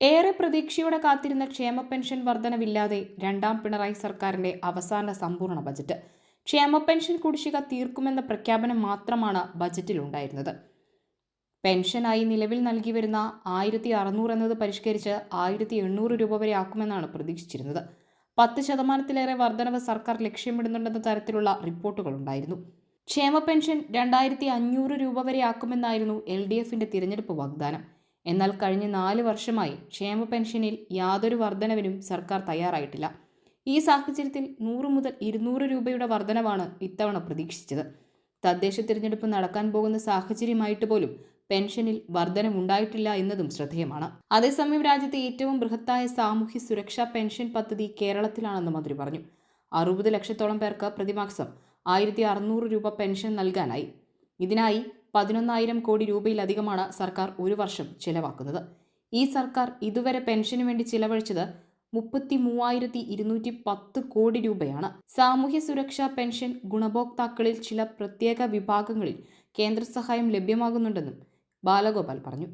ഏറെ പ്രതീക്ഷയോടെ കാത്തിരുന്ന ക്ഷേമ പെൻഷൻ വർധനവില്ലാതെ രണ്ടാം പിണറായി സർക്കാരിന്റെ അവസാന സമ്പൂർണ ബജറ്റ്. ക്ഷേമ പെൻഷൻ കുടിശ്ശിക തീർക്കുമെന്ന പ്രഖ്യാപനം മാത്രമാണ് ബജറ്റിലുണ്ടായിരുന്നത്. പെൻഷനായി നിലവിൽ നൽകി വരുന്ന ആയിരത്തി അറുന്നൂറ് എന്നത് പരിഷ്കരിച്ച് ആയിരത്തി എണ്ണൂറ് രൂപ വരെ ആക്കുമെന്നാണ് പ്രതീക്ഷിച്ചിരുന്നത്. പത്ത് ശതമാനത്തിലേറെ വർധനവ് സർക്കാർ ലക്ഷ്യമിടുന്നുണ്ടെന്ന തരത്തിലുള്ള റിപ്പോർട്ടുകൾ ഉണ്ടായിരുന്നു. ക്ഷേമ പെൻഷൻ രണ്ടായിരത്തി അഞ്ഞൂറ് രൂപ വരെ ആക്കുമെന്നായിരുന്നു എൽ ഡി എഫിന്റെ തിരഞ്ഞെടുപ്പ് വാഗ്ദാനം. എന്നാൽ കഴിഞ്ഞ നാല് വർഷമായി ക്ഷേമ പെൻഷനിൽ യാതൊരു വർധനവിനും സർക്കാർ തയ്യാറായിട്ടില്ല. ഈ സാഹചര്യത്തിൽ നൂറ് മുതൽ ഇരുന്നൂറ് രൂപയുടെ വർധനവാണ് ഇത്തവണ പ്രതീക്ഷിച്ചത്. തദ്ദേശ തിരഞ്ഞെടുപ്പ് നടക്കാൻ പോകുന്ന സാഹചര്യമായിട്ട് പോലും പെൻഷനിൽ വർധനമുണ്ടായിട്ടില്ല എന്നതും ശ്രദ്ധേയമാണ്. അതേസമയം രാജ്യത്തെ ഏറ്റവും ബൃഹത്തായ സാമൂഹ്യ സുരക്ഷാ പെൻഷൻ പദ്ധതി കേരളത്തിലാണെന്ന് മന്ത്രി പറഞ്ഞു. അറുപത് ലക്ഷത്തോളം പേർക്ക് പ്രതിമാസം ആയിരത്തി അറുന്നൂറ് രൂപ പെൻഷൻ നൽകാനായി. ഇതിനായി പതിനൊന്നായിരം കോടി രൂപയിലധികമാണ് സർക്കാർ ഒരു വർഷം ചിലവാക്കുന്നത്. ഈ സർക്കാർ ഇതുവരെ പെൻഷനു വേണ്ടി ചിലവഴിച്ചത് മുപ്പത്തി മൂവായിരത്തി ഇരുന്നൂറ്റി പത്ത് കോടി രൂപയാണ്. സാമൂഹ്യ സുരക്ഷാ പെൻഷൻ ഗുണഭോക്താക്കളിൽ ചില പ്രത്യേക വിഭാഗങ്ങളിൽ കേന്ദ്ര സഹായം ലഭ്യമാകുന്നുണ്ടെന്നും ബാലഗോപാൽ പറഞ്ഞു.